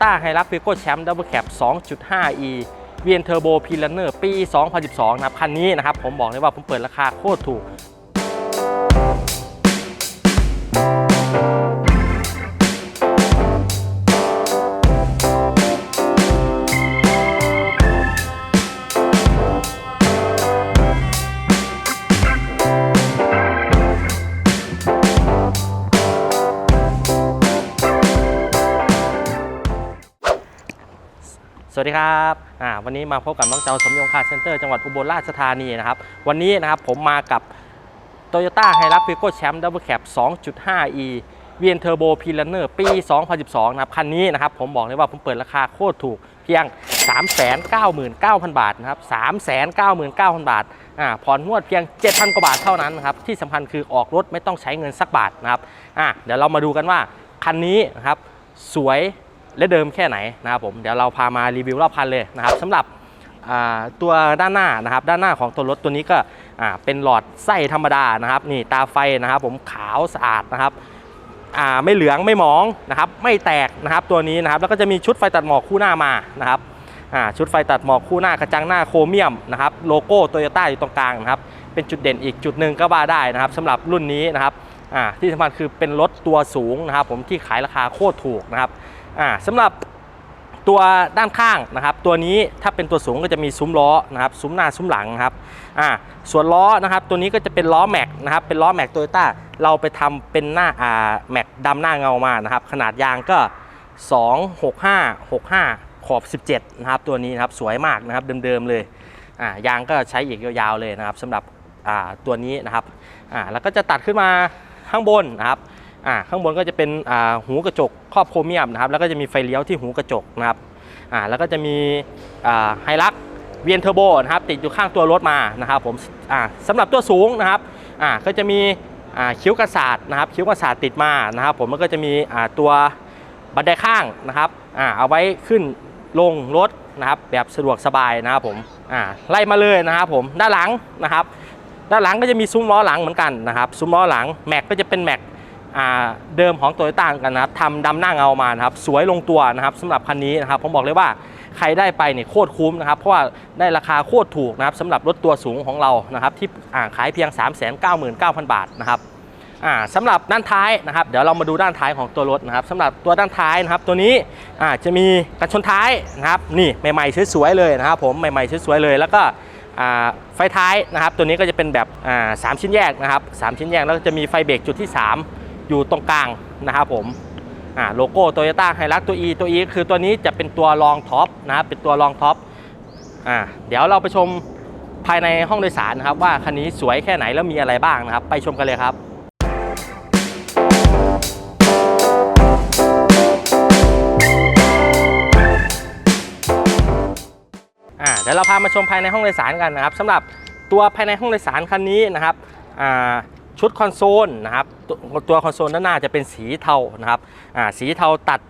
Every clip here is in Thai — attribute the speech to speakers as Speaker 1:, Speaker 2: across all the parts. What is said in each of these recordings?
Speaker 1: Toyota h i l u x p i c o Champ Double Cab 2.5e เวียนเทอร์โบพีลนเนอร์ปี 2012 นะคันนี้นะครับ ผมบอกเลยว่าผมเปิดราคาโคตรถูก วัสดีครับอ่าวันนี้มาพบกับน้องเจ้าสมยงคาเซ็นเตอร์จังหวัดอุบลราชธานีนะครับ วันนี้นะครับผมมากับ Toyota h i l u x f i g o Champ Double Cab 2.5e v n Turbo p l a n n e r ปี 2012 นะครับ คันนี้นะครับผมบอกเลยว่าผมเปิดราคาโคตรถูกเพียง 399,000 บาทนะครับ 399,000 บาทอ่าผ่อนงวดเพียง 7,000 กว่าบาทเท่านั้นนะครับ ที่สำคัญคือออกรถไม่ต้องใช้เงินสักบาทนะครับอ่าเดี๋ยวเรามาดูกันว่าคันนี้นะครับสวย และเดิมแค่ไหนนะครับผมเดี๋ยวเราพามารีวิวรอบคันเลยนะครับสำหรับตัวด้านหน้านะครับ ด้านหน้าของตัวรถตัวนี้ก็เป็นหลอดไส้ธรรมดานะครับนี่ตาไฟนะครับผมขาวสะอาดนะครับไม่เหลืองไม่หมองนะครับไม่แตกนะครับตัวนี้นะครับแล้วก็จะมีชุดไฟตัดหมอกคู่หน้ามานะครับชุดไฟตัดหมอกคู่หน้ากระจังหน้าโครเมียมนะครับโลโก้โตโยต้าอยู่ตรงกลางนะครับเป็นจุดเด่นอีกจุดหนึ่งก็ว่าได้นะครับสำหรับรุ่นนี้นะครับที่สำคัญคือเป็นรถตัวสูงนะครับผมที่ขายราคาโคตรถูกนะครับ อ่าสำหรับตัวด้านข้างนะครับ ตัวนี้ถ้าเป็นตัวสูงก็จะมีซุ้มล้อนะครับซุ้มหน้าซุ้มหลังครับอ่าส่วนล้อนะครับตัวนี้ก็จะเป็นล้อแม็กนะครับเป็นล้อแม็กโตโยต้าเราไปทำเป็นหน้าอ่าแม็กดำหน้าเงามานะครับ ขนาดยางก็ 265 65 ขอบ 17นะครับตัวนี้นะครับสวยมากนะครับเดิมๆเลยอ่ายางก็ใช้อีกยาวๆเลยนะครับสำหรับอ่าตัวนี้นะครับอ่าแล้วก็จะตัดขึ้นมาข้างบนนะครับ อ่าข้างบนก็จะเป็นอ่าหูกระจกครอบโครเมียมนะครับแล้วก็จะมีไฟเลี้ยวที่หูกระจกนะครับอ่าแล้วก็จะมีอ่าไฮลักเวียนเทอร์โบนะครับติดอยู่ข้างตัวรถมานะครับผมอ่าสำหรับตัวสูงนะครับอ่าก็จะมีอ่าคิ้วกระสาดนะครับคิ้วกระสาดติดมานะครับผมแล้วก็จะมีอ่าตัวบันไดข้างนะครับอ่าเอาไว้ขึ้นลงรถนะครับแบบสะดวกสบายนะครับผมอ่าไล่มาเลยนะครับผมด้านหลังนะครับด้านหลังก็จะมีซุ้มล้อหลังเหมือนกันนะครับซุ้มล้อหลังแม็กก็จะเป็นแม็ก เดิมของโตโยต้ากันนะครับทำดำหน้าเงามานะครับสวยลงตัวนะครับสำหรับคันนี้นะครับผมบอกเลยว่าใครได้ไปเนี่ยโคตรคุ้มนะครับเพราะว่าได้ราคาโคตรถูกนะครับสำหรับรถตัวสูงของเรานะครับที่ขายเพียง 399,000 บาทนะครับสำหรับด้านท้ายนะครับเดี๋ยวเรามาดูด้านท้ายของตัวรถนะครับสำหรับตัวด้านท้ายนะครับตัวนี้จะมีกันชนท้ายนะครับนี่ใหม่ๆสวยๆเลยนะครับผมใหม่ๆสวยๆเลยแล้วก็ไฟท้ายนะครับตัวนี้ก็จะเป็นแบบอ่าสามชิ้นแยกนะครับสามชิ้นแยกแล้วก็จะมีไฟเบรกจุดที่ 3 อยู่ตรงกลางนะครับผมโลโก้โตโยต้าไฮรักตัว E ตัว E คือตัวนี้จะเป็นตัวรองท็อปนะครับเป็นตัวรองท็อปอเดี๋ยวเราไปชมภายในห้องโดยสารนะครับ ว่าคันนี้สวยแค่ไหนแล้วมีอะไรบ้างนะครับ ไปชมกันเลยครับเดี๋ยวเราพามาชมภายในห้องโดยสารกันนะครับสำหรับตัวภายในห้องโดยสารคันนี้นะครับอ่า ชุดคอนโซลนะครับตัวตัวคอนโซลด้านหน้าจะเป็นสีเทานะครับสีเทาตัด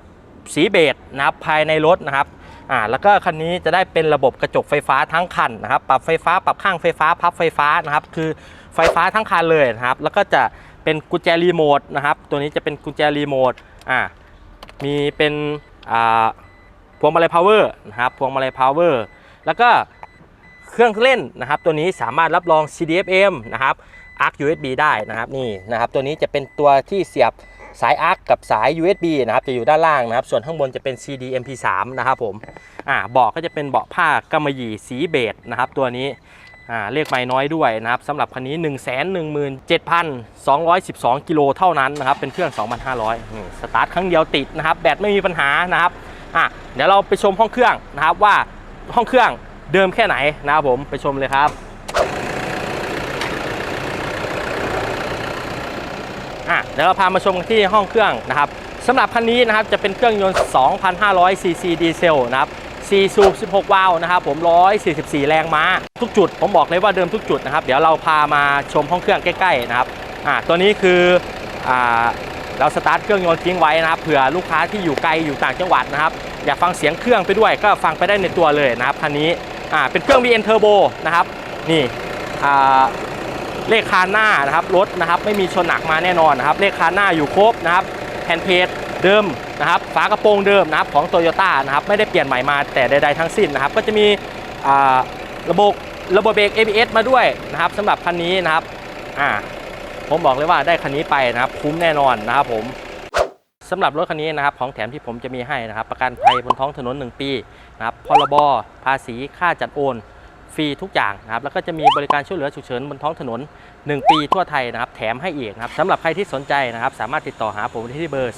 Speaker 1: สีเบจนะครับภายในรถนะครับอ่าแล้วก็คันนี้จะได้เป็นระบบกระจกไฟฟ้าทั้งคันนะครับปรับไฟฟ้าปรับข้างไฟฟ้าพับไฟฟ้านะครับคือไฟฟ้าทั้งคันเลยนะครับแล้วก็จะเป็นกุญแจรีโมทนะครับตัวนี้จะเป็นกุญแจรีโมทอ่ามีเป็นอ่าพวงมาลัยพาวเวอร์นะครับพวงมาลัยพาวเวอร์แล้วก็เครื่องเล่นนะครับตัวนี้สามารถรับรอง CDFM นะครับ ARC USB ได้นะครับนี่นะครับตัวนี้จะเป็นตัวที่เสียบสาย ARC กับสาย USB นะครับจะอยู่ด้านล่างนะครับ ส่วนข้างบนจะเป็น CD MP3 นะครับผมอ่าเบาะก็จะเป็นเบาะผ้ากำมะหยี่สีเบจนะครับ ตัวนี้อ่าเลขไม่น้อยด้วยนะครับสำหรับคันนี้ 1 1 7 2 1 2 กิโลเท่านั้นนะครับ เป็นเครื่อง 2,500นี่สตาร์ทครั้งเดียวติดนะครับ แบตไม่มีปัญหานะครับอะเดี๋ยวเราไปชมห้องเครื่องนะครับว่าห้องเครื่องเดิมแค่ไหนนะครับผมไปชมเลยครับ อะเดี๋ยวเราพามาชมกันที่ห้องเครื่องนะครับสำหรับคันนี้นะครับจะเป็นเครื่องยนต์ 2,500 ซีซีดีเซลนะครับ4สูบ16 วาล์วนะครับผม 144 แรงม้า ทุกจุด ผมบอกเลยว่าเดิมทุกจุดนะครับ เดี๋ยวเราพามาชมห้องเครื่องใกล้ๆนะครับอะตัวนี้คืออ่าเราสตาร์ทเครื่องยนต์ทิ้งไว้นะครับเผื่อลูกค้าที่อยู่ไกลอยู่ต่างจังหวัดนะครับ อยากฟังเสียงเครื่องไปด้วยก็ฟังไปได้ในตัวเลยนะครับคันนี้อ่าเป็นเครื่อง VN Turbo นะครับนี่อ่า เลขคานหน้านะครับรถนะครับไม่มีชนหนักมาแน่นอนนะครับเลขคานหน้าอยู่ครบนะครับแผ่นเพจเดิมนะครับฝากระโปรงเดิมนะครับของโตโยต้านะครับไม่ได้เปลี่ยนใหม่มาแต่ใดๆทั้งสิ้นนะครับก็จะมีระบบระบบเบรก ABS มาด้วยนะครับสำหรับคันนี้นะครับอ่าผมบอกเลยว่าได้คันนี้ไปนะครับคุ้มแน่นอนนะครับผมสำหรับรถคันนี้นะครับของแถมที่ผมจะมีให้นะครับ ประกันภัยบนท้องถนน 1 ปีนะครับพรบภาษีค่าจัดโอน ฟรีทุกอย่างนะครับแล้วก็จะมีบริการช่วยเหลือฉุกเฉินบนท้องถนน 1 ปีทั่วไทยนะครับแถมให้อีกนะครับสำหรับใครที่สนใจนะครับสามารถติดต่อหาผมที่เบอร์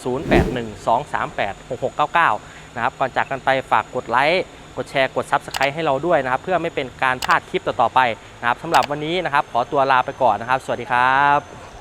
Speaker 1: 0812386699 นะครับก่อนจากกันไปฝากกดไลค์กดแชร์กด Subscribe ให้เราด้วยนะครับ เพื่อไม่เป็นการพลาดคลิปต่อๆไปนะครับสำหรับวันนี้นะครับ ขอตัวลาไปก่อนนะครับ สวัสดีครับ